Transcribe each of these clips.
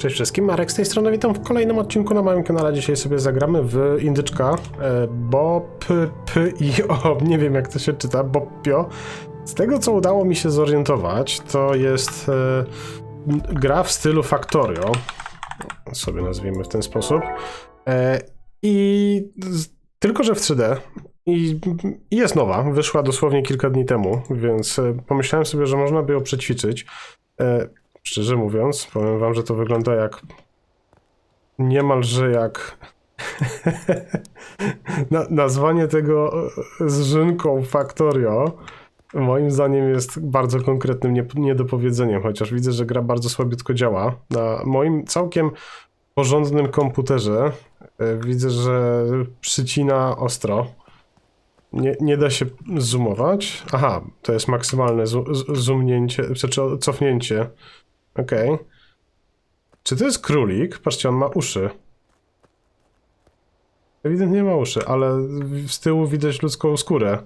Cześć wszystkim, Marek z tej strony, witam w kolejnym odcinku na moim kanale. Dzisiaj sobie zagramy w indyczka e, Bob, P i O, nie wiem jak to się czyta, Boppio. Z tego co udało mi się zorientować, to jest e, gra w stylu Factorio, sobie nazwijmy w ten sposób. E, I tylko, że w 3D. I, jest nowa, wyszła dosłownie kilka dni temu, więc pomyślałem sobie, że można by ją przećwiczyć. E, Szczerze mówiąc, powiem wam, że to wygląda jak. Niemalże jak. Na, nazwanie tego z żynką Factorio moim zdaniem jest bardzo konkretnym nie, niedopowiedzeniem, chociaż widzę, że gra bardzo słabiutko działa. Na moim całkiem porządnym komputerze e, widzę, że przycina ostro. Nie, nie da się zoomować. Aha, to jest maksymalne zoomnięcie, znaczy cofnięcie. Okej. Czy to jest królik? Patrzcie, on ma uszy. Ewidentnie ma uszy, ale z tyłu widać ludzką skórę.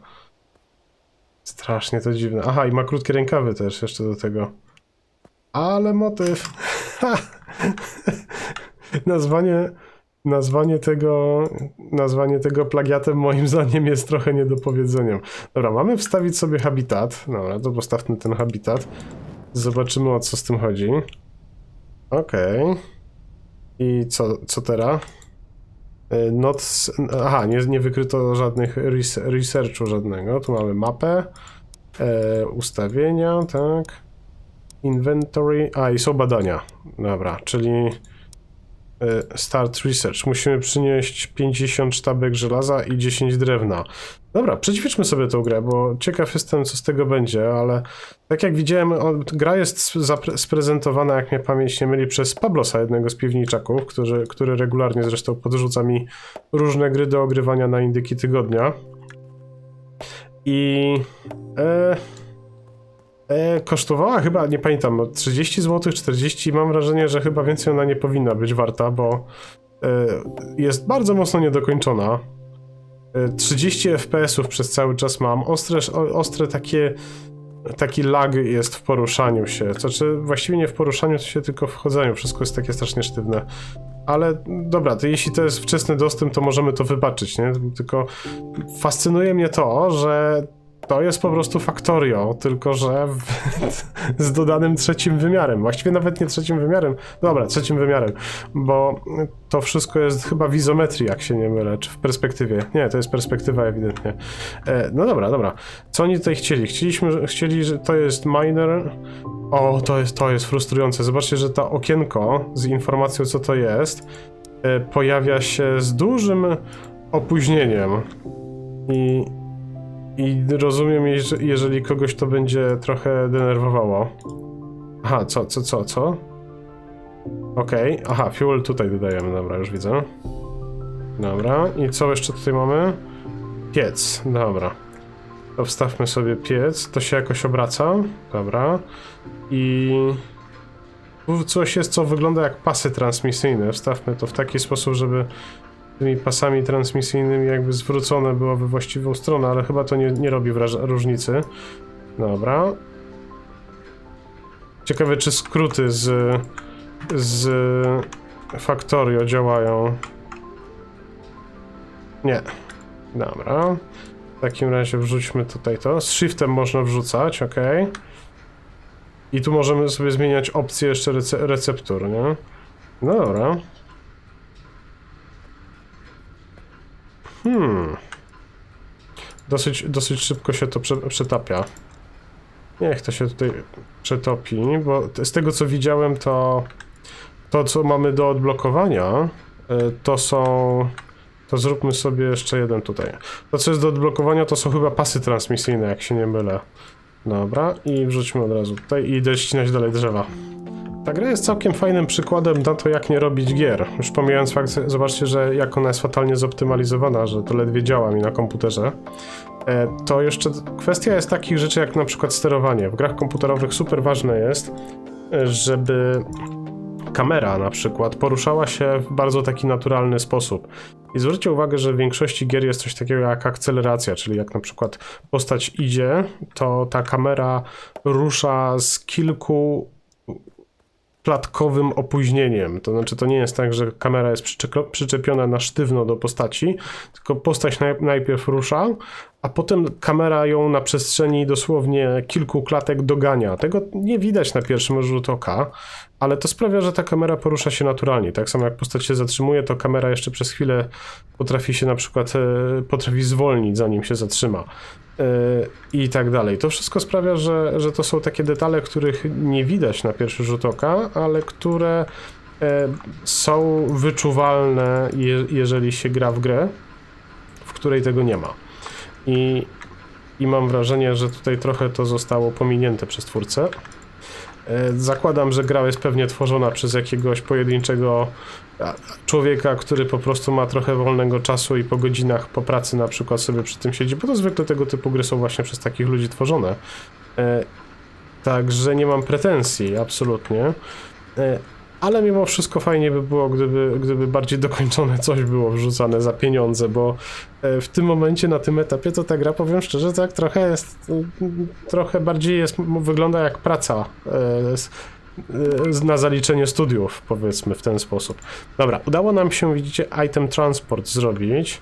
Strasznie to dziwne. Aha, i ma krótkie rękawy też jeszcze do tego. Ale motyw. Nazwanie, nazwanie tego, nazwanie tego plagiatem moim zdaniem jest trochę niedopowiedzeniem. Dobra, mamy wstawić sobie habitat. Dobra, to postawmy ten habitat. Zobaczymy o co z tym chodzi. Okej. I co, co teraz? Y, Not. Aha, nie, nie wykryto żadnych res, researchu żadnego. Tu mamy mapę. E, ustawienia, tak. Inventory. A, i są badania. Dobra, czyli. E, Start research. Musimy przynieść 50 sztabek żelaza i 10 drewna. Dobra, przećwiczmy sobie tą grę, bo ciekaw jestem, co z tego będzie, ale tak jak widziałem, gra jest sprezentowana, jak mnie pamięć nie myli, przez Pablosa, jednego z piwniczaków, który, który regularnie zresztą podrzuca mi różne gry do ogrywania na indyki tygodnia. I e, e, kosztowała chyba, nie pamiętam, no 30 zł, 40, mam wrażenie, że chyba więcej ona nie powinna być warta, bo e, jest bardzo mocno niedokończona. E, 30 FPS-ów przez cały czas mam, ostre, ostre takie taki lag jest w poruszaniu się. Znaczy, właściwie nie w poruszaniu się, tylko w chodzeniu. Wszystko jest takie strasznie sztywne. Ale dobra, to jeśli to jest wczesny dostęp, to możemy to wybaczyć, nie? Tylko fascynuje mnie to, że to jest po prostu Factorio, tylko że w, z dodanym trzecim wymiarem. Właściwie nawet nie trzecim wymiarem. Dobra, trzecim wymiarem, bo to wszystko jest chyba w izometrii, jak się nie mylę, czy w perspektywie. Nie, to jest perspektywa ewidentnie. E, no dobra, dobra. Co oni tutaj chcieli? Chcieliśmy, chcieli, że to jest miner. O, to jest, to jest frustrujące. Zobaczcie, że to okienko z informacją, co to jest, e, pojawia się z dużym opóźnieniem. I, i rozumiem, jeż- jeżeli kogoś to będzie trochę denerwowało. Aha, co, co, co, co? Okej, aha, fuel tutaj dodajemy, dobra, już widzę. Dobra, i co jeszcze tutaj mamy? Piec, dobra. To wstawmy sobie piec, to się jakoś obraca, dobra. I tu coś jest, co wygląda jak pasy transmisyjne. Wstawmy to w taki sposób, żeby tymi pasami transmisyjnymi jakby zwrócone było we właściwą stronę, ale chyba to nie, nie robi różnicy. Dobra. Ciekawe, czy skróty z, z Factorio działają. Nie. Dobra. W takim razie wrzućmy tutaj to. Z shiftem można wrzucać, ok. I tu możemy sobie zmieniać opcje jeszcze rece receptur, nie? No dobra. Hmm. Dosyć, dosyć szybko się to prze przetapia. Niech to się tutaj przetopi, bo z tego co widziałem, to to co mamy do odblokowania, y, to są. To zróbmy sobie jeszcze jeden tutaj. To co jest do odblokowania, to są chyba pasy transmisyjne, jak się nie mylę. Dobra, i wrzućmy od razu tutaj i idę ścinać dalej drzewa. Ta gra jest całkiem fajnym przykładem na to, jak nie robić gier. Już pomijając fakt, zobaczcie, że jak ona jest fatalnie zoptymalizowana, że to ledwie działa mi na komputerze. E, To jeszcze kwestia jest takich rzeczy jak na przykład sterowanie. W grach komputerowych super ważne jest, e, żeby kamera na przykład poruszała się w bardzo taki naturalny sposób. I zwróćcie uwagę, że w większości gier jest coś takiego jak akceleracja, czyli jak na przykład postać idzie, to ta kamera rusza z kilku klatkowym opóźnieniem. To znaczy, to nie jest tak, że kamera jest przyczepiona na sztywno do postaci, tylko postać naj- najpierw rusza, a potem kamera ją na przestrzeni dosłownie kilku klatek dogania. Tego nie widać na pierwszym rzut oka, ale to sprawia, że ta kamera porusza się naturalnie. Tak samo jak postać się zatrzymuje, to kamera jeszcze przez chwilę potrafi się na przykład e, potrafi zwolnić, zanim się zatrzyma. E, I tak dalej. To wszystko sprawia, że, że to są takie detale, których nie widać na pierwszy rzut oka, ale które e, są wyczuwalne, je, jeżeli się gra w grę, w której tego nie ma. I, I mam wrażenie, że tutaj trochę to zostało pominięte przez twórcę. E, Zakładam, że gra jest pewnie tworzona przez jakiegoś pojedynczego człowieka, który po prostu ma trochę wolnego czasu i po godzinach po pracy na przykład sobie przy tym siedzi, bo to zwykle tego typu gry są właśnie przez takich ludzi tworzone. E, Także nie mam pretensji, absolutnie. E, Ale mimo wszystko fajnie by było, gdyby, gdyby bardziej dokończone coś było wrzucane za pieniądze, bo e, w tym momencie, na tym etapie, to ta gra, powiem szczerze, tak trochę jest, mm, trochę bardziej jest, wygląda jak praca e, e, na zaliczenie studiów, powiedzmy w ten sposób. Dobra, udało nam się, widzicie, item transport zrobić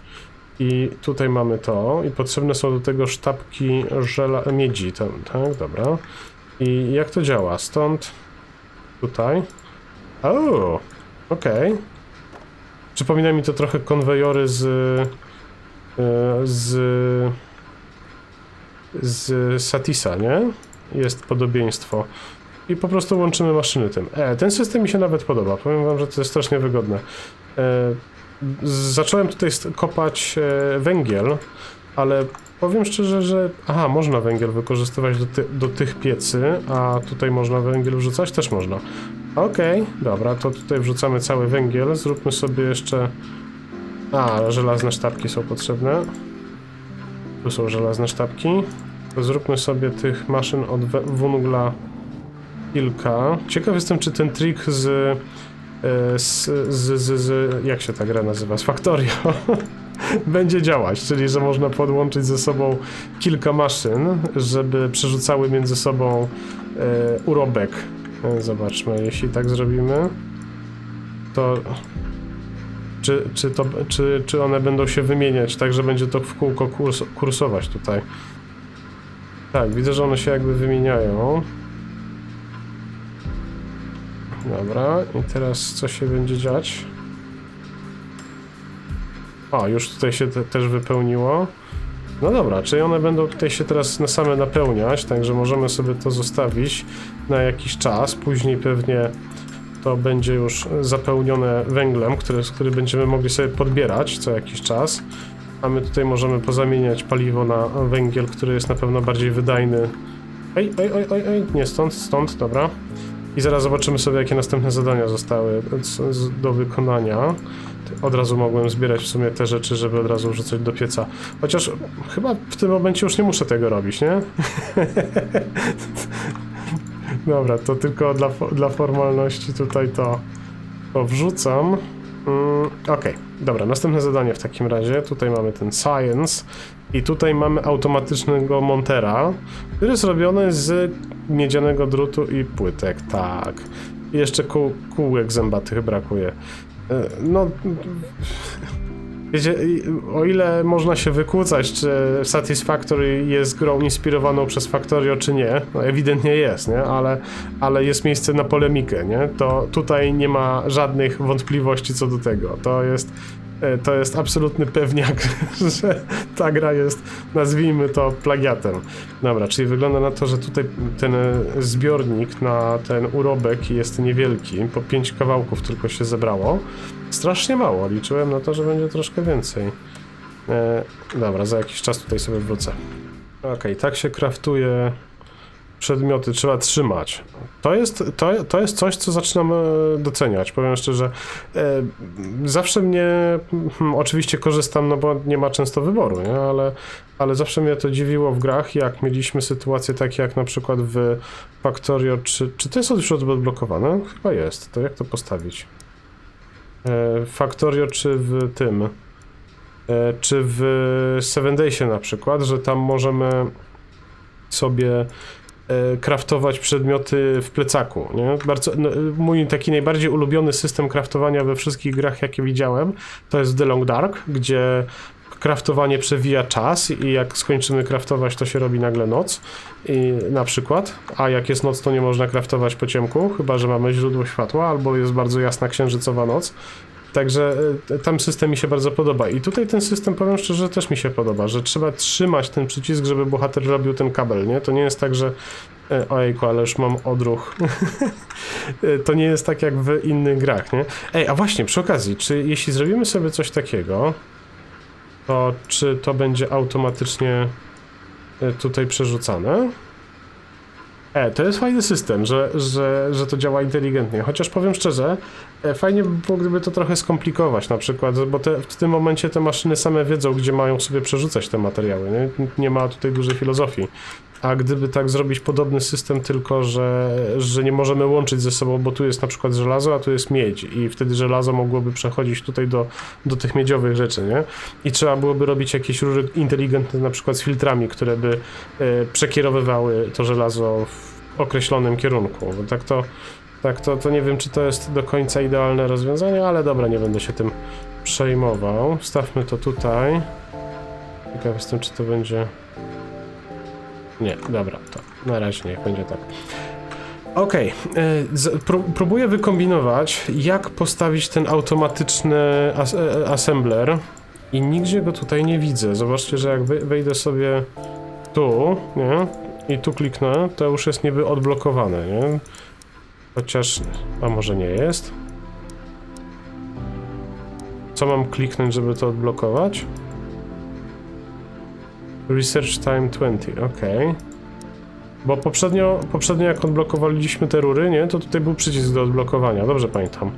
i tutaj mamy to i potrzebne są do tego sztabki żela, miedzi, tam, tak, dobra. I jak to działa? Stąd tutaj. O, okej. Przypomina mi to trochę konwejory z. e, z. z Satisa, nie? Jest podobieństwo. I po prostu łączymy maszyny tym. E, ten system mi się nawet podoba. Powiem wam, że to jest strasznie wygodne. E, zacząłem tutaj kopać e, węgiel, ale powiem szczerze, że. Aha, można węgiel wykorzystywać do, ty, do tych piecy, a tutaj można węgiel wrzucać? Też można. Okej, dobra, to tutaj wrzucamy cały węgiel. Zróbmy sobie jeszcze. A, żelazne sztabki są potrzebne. Tu są żelazne sztabki. To zróbmy sobie tych maszyn od wungla kilka. Ciekaw jestem, czy ten trik z. e, Z, z, z, z. Jak się ta gra nazywa? Z Factorio. będzie działać, czyli że można podłączyć ze sobą kilka maszyn, żeby przerzucały między sobą e, urobek. Zobaczmy, jeśli tak zrobimy, to czy, czy, to, czy, czy one będą się wymieniać, tak że będzie to w kółko kurs, kursować tutaj. Tak, widzę, że one się jakby wymieniają. Dobra, i teraz co się będzie dziać? O, już tutaj się te, też wypełniło. No dobra, czyli one będą tutaj się teraz na same napełniać, także możemy sobie to zostawić na jakiś czas. Później pewnie to będzie już zapełnione węglem, który, który będziemy mogli sobie podbierać co jakiś czas. A my tutaj możemy pozamieniać paliwo na węgiel, który jest na pewno bardziej wydajny. Ej, oj, oj, oj, oj, nie stąd, stąd, dobra. I zaraz zobaczymy sobie, jakie następne zadania zostały do wykonania. Od razu mogłem zbierać w sumie te rzeczy, żeby od razu wrzucać do pieca. Chociaż chyba w tym momencie już nie muszę tego robić, nie? Dobra, to tylko dla, dla formalności tutaj to, to wrzucam. Mm, Okej, dobra, następne zadanie w takim razie. Tutaj mamy ten Science i tutaj mamy automatycznego montera, który jest robiony z miedzianego drutu i płytek, tak. I jeszcze kół, kółek zębatych brakuje. E, No, wiecie, o ile można się wykłócać, czy Satisfactory jest grą inspirowaną przez Factorio, czy nie, no ewidentnie jest, nie? Ale, ale jest miejsce na polemikę, nie? To tutaj nie ma żadnych wątpliwości co do tego. To jest, to jest absolutny pewniak, że ta gra jest, nazwijmy to, plagiatem. Dobra, czyli wygląda na to, że tutaj ten e, zbiornik na ten urobek jest niewielki, po pięć kawałków tylko się zebrało. Strasznie mało, liczyłem na to, że będzie troszkę więcej. E, dobra, za jakiś czas tutaj sobie wrócę. Okej, tak się kraftuje przedmioty, trzeba trzymać. To jest, to, to jest coś, co zaczynam doceniać. Powiem szczerze, e, zawsze mnie, hmm, oczywiście korzystam, no bo nie ma często wyboru, nie? Ale, ale zawsze mnie to dziwiło w grach, jak mieliśmy sytuacje takie jak na przykład w Factorio, czy, czy to jest już odblokowane? Chyba jest, to jak to postawić? E, Factorio czy w tym, e, czy w Seven Daysie na przykład, że tam możemy sobie e, craftować przedmioty w plecaku. Nie? Bardzo, no, mój taki najbardziej ulubiony system craftowania we wszystkich grach, jakie widziałem, to jest The Long Dark, gdzie craftowanie przewija czas i jak skończymy craftować, to się robi nagle noc i na przykład, a jak jest noc, to nie można craftować po ciemku, chyba że mamy źródło światła, albo jest bardzo jasna księżycowa noc. Także e, tam system mi się bardzo podoba. I tutaj ten system, powiem szczerze, też mi się podoba, że trzeba trzymać ten przycisk, żeby bohater robił ten kabel, nie? To nie jest tak, że e, ojejku, ale już mam odruch. E, to nie jest tak jak w innych grach, nie? Ej, a właśnie, przy okazji, czy jeśli zrobimy sobie coś takiego, to czy to będzie automatycznie tutaj przerzucane? E, to jest fajny system, że, że, że to działa inteligentnie. Chociaż powiem szczerze, e, fajnie by było, gdyby to trochę skomplikować na przykład, bo te, w tym momencie te maszyny same wiedzą, gdzie mają sobie przerzucać te materiały, nie? Nie ma tutaj dużej filozofii. A gdyby tak zrobić podobny system, tylko że, że nie możemy łączyć ze sobą, bo tu jest na przykład żelazo, a tu jest miedź i wtedy żelazo mogłoby przechodzić tutaj do, do tych miedziowych rzeczy, nie? I trzeba byłoby robić jakieś rury inteligentne, na przykład z filtrami, które by e, przekierowywały to żelazo w określonym kierunku. Bo tak to, tak to, to nie wiem, czy to jest do końca idealne rozwiązanie, ale dobra, nie będę się tym przejmował. Wstawmy to tutaj. Ciekaw jestem, czy to będzie... Nie, dobra, to na razie niech będzie tak. Okej, e, z- pró- próbuję wykombinować, jak postawić ten automatyczny as e, assembler i nigdzie go tutaj nie widzę. Zobaczcie, że jak wejdę sobie tu, nie? I tu kliknę, to już jest niby odblokowane, nie? Chociaż, a może nie jest? Co mam kliknąć, żeby to odblokować? Research time 20, ok. Bo poprzednio, poprzednio jak odblokowaliśmy te rury, nie, to tutaj był przycisk do odblokowania, dobrze pamiętam.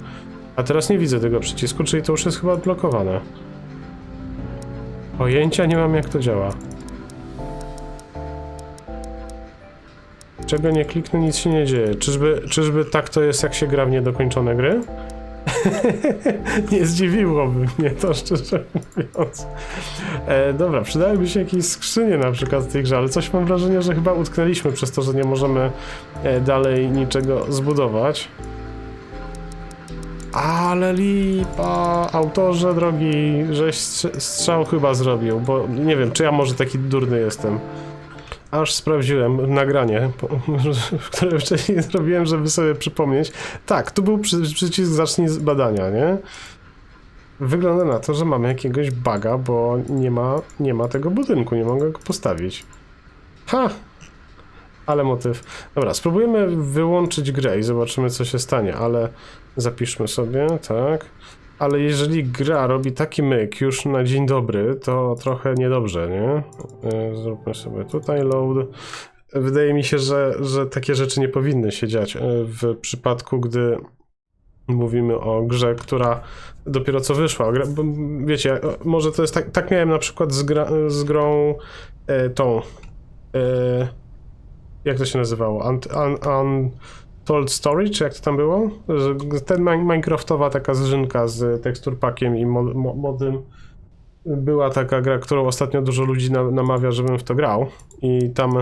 A teraz nie widzę tego przycisku, czyli to już jest chyba odblokowane. Pojęcia nie mam jak to działa. Czego nie kliknę, nic się nie dzieje. Czyżby, czyżby tak to jest, jak się gra w niedokończone gry? nie zdziwiłoby mnie to, szczerze mówiąc. E, dobra, przydałyby się jakieś skrzynie na przykład w tej grze, ale coś mam wrażenie, że chyba utknęliśmy przez to, że nie możemy e, dalej niczego zbudować. Ale lipa, autorze drogi, żeś strz- strzał chyba zrobił, bo nie wiem, czy ja może taki durny jestem. Aż sprawdziłem nagranie, które wcześniej zrobiłem, żeby sobie przypomnieć. Tak, tu był przy, przycisk zacznij badania, nie? Wygląda na to, że mamy jakiegoś baga, bo nie ma, nie ma tego budynku, nie mogę go postawić. Ha! Ale motyw. Dobra, spróbujemy wyłączyć grę i zobaczymy, co się stanie, ale zapiszmy sobie, tak. Ale jeżeli gra robi taki myk już na dzień dobry, to trochę niedobrze, nie? E, Zróbmy sobie tutaj load. Wydaje mi się, że, że takie rzeczy nie powinny się dziać e, w przypadku, gdy mówimy o grze, która dopiero co wyszła. Wiecie, e, może to jest tak, tak miałem na przykład z, gra, z grą e, tą. E, jak to się nazywało? Un, Untold Story, czy jak to tam było? Ten mi- Minecraftowa taka zrzynka z teksturpakiem i mo, mo, modem. Była taka gra, którą ostatnio dużo ludzi na, namawia, żebym w to grał. I tam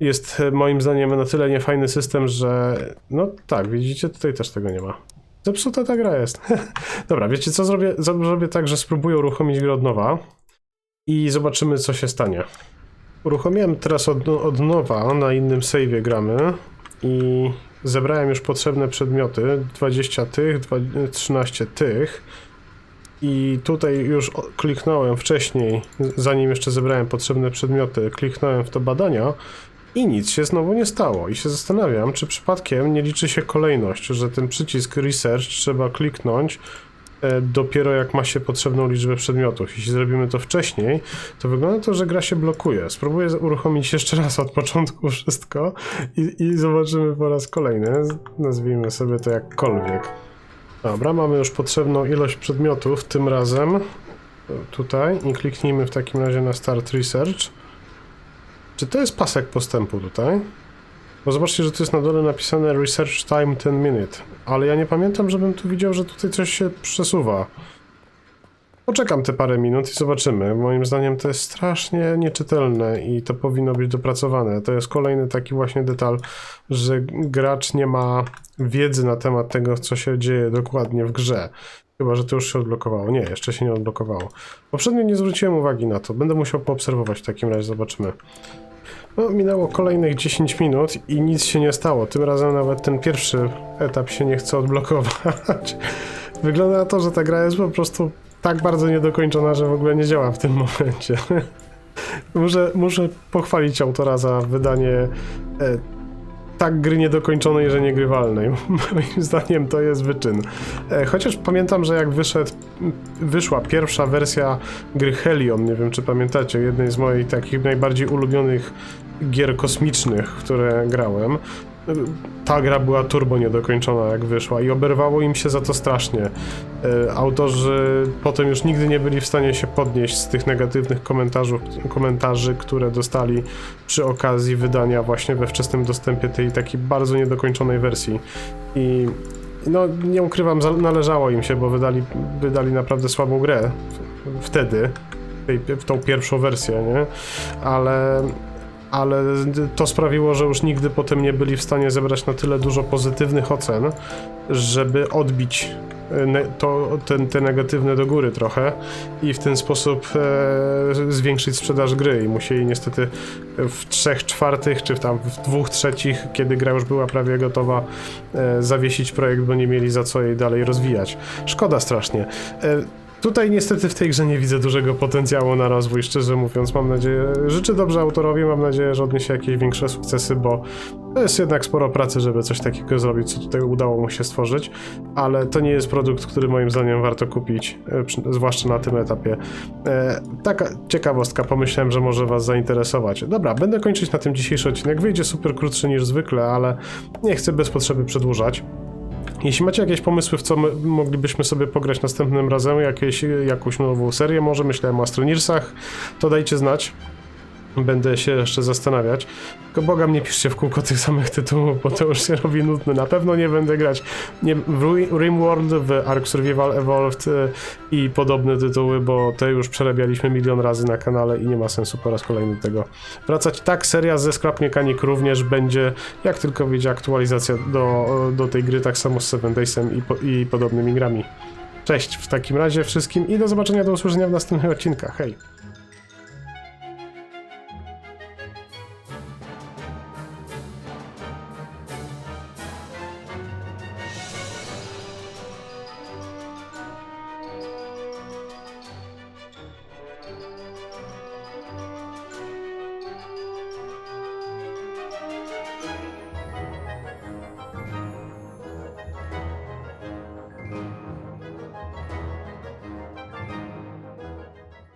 jest moim zdaniem na tyle niefajny system, że no tak, widzicie, tutaj też tego nie ma. Zepsuta ta gra jest. Dobra, wiecie co zrobię? Zro- Zrobię tak, że spróbuję uruchomić grę od nowa i zobaczymy co się stanie. Uruchomiłem teraz od, od nowa, na innym save'ie gramy i zebrałem już potrzebne przedmioty, 20 tych, dwa- 13 tych i tutaj już kliknąłem wcześniej, zanim jeszcze zebrałem potrzebne przedmioty, kliknąłem w to badania i nic się znowu nie stało. I się zastanawiam, czy przypadkiem nie liczy się kolejność, że ten przycisk Research trzeba kliknąć dopiero jak ma się potrzebną liczbę przedmiotów. Jeśli zrobimy to wcześniej, to wygląda to, że gra się blokuje. Spróbuję uruchomić jeszcze raz od początku wszystko i, i zobaczymy po raz kolejny. Nazwijmy sobie to jakkolwiek. Dobra, mamy już potrzebną ilość przedmiotów, tym razem e, tutaj i kliknijmy w takim razie na Start Research. Czy to jest pasek postępu tutaj? Bo zobaczcie, że tu jest na dole napisane Research Time 10 Minute, ale ja nie pamiętam, żebym tu widział, że tutaj coś się przesuwa. poczekam te parę minut i zobaczymy. Moim zdaniem to jest strasznie nieczytelne i to powinno być dopracowane. To jest kolejny taki właśnie detal, że gracz nie ma wiedzy na temat tego, co się dzieje dokładnie w grze. Chyba, że to już się odblokowało. Nie, jeszcze się nie odblokowało. Poprzednio nie zwróciłem uwagi na to. Będę musiał poobserwować w takim razie, zobaczymy. No, minęło kolejnych 10 minut i nic się nie stało. Tym razem nawet ten pierwszy etap się nie chce odblokować. Wygląda na to, że ta gra jest po prostu tak bardzo niedokończona, że w ogóle nie działa w tym momencie. muszę, muszę pochwalić autora za wydanie e, tak gry niedokończonej, że niegrywalnej. Moim zdaniem to jest wyczyn. E, chociaż pamiętam, że jak wyszedł, wyszła pierwsza wersja gry Helion, nie wiem czy pamiętacie, jednej z moich takich najbardziej ulubionych gier kosmicznych, które grałem. Ta gra była turbo niedokończona jak wyszła i oberwało im się za to strasznie. E, Autorzy potem już nigdy nie byli w stanie się podnieść z tych negatywnych komentarzy, komentarzy, które dostali przy okazji wydania właśnie we wczesnym dostępie tej takiej bardzo niedokończonej wersji. I no nie ukrywam, należało im się, bo wydali, wydali naprawdę słabą grę wtedy, w tą pierwszą wersję, nie? Ale ale to sprawiło, że już nigdy potem nie byli w stanie zebrać na tyle dużo pozytywnych ocen, żeby odbić e, to, ten, te negatywne do góry trochę i w ten sposób e, zwiększyć sprzedaż gry i musieli niestety w trzech czwartych, czy tam w dwóch trzecich, kiedy gra już była prawie gotowa, e, zawiesić projekt, bo nie mieli za co jej dalej rozwijać. Szkoda strasznie. E, Tutaj niestety w tej grze nie widzę dużego potencjału na rozwój, szczerze mówiąc. Mam nadzieję, życzę dobrze autorowi, mam nadzieję, że odniesie jakieś większe sukcesy, bo to jest jednak sporo pracy, żeby coś takiego zrobić, co tutaj udało mu się stworzyć, ale to nie jest produkt, który moim zdaniem warto kupić, e, zwłaszcza na tym etapie. E, taka ciekawostka, pomyślałem, że może was zainteresować. Dobra, będę kończyć na tym dzisiejszy odcinek. Wyjdzie super krótszy niż zwykle, ale nie chcę bez potrzeby przedłużać. Jeśli macie jakieś pomysły, w co my moglibyśmy sobie pograć następnym razem, jakieś, jakąś nową serię, może myślałem o Astroneersach, to dajcie znać. Będę się jeszcze zastanawiać. Tylko Boga mnie piszcie w kółko tych samych tytułów, bo to już się robi nudne. Na pewno nie będę grać nie, w Rimworld, w Ark Survival Evolved y, i podobne tytuły, bo te już przerabialiśmy milion razy na kanale i nie ma sensu po raz kolejny tego wracać. Tak, seria ze Scrap Mechanic również będzie, jak tylko wyjdzie aktualizacja do, do tej gry, tak samo z Seven Daysem i, po, i podobnymi grami. Cześć w takim razie wszystkim i do zobaczenia, do usłyszenia w następnych odcinkach. Hej!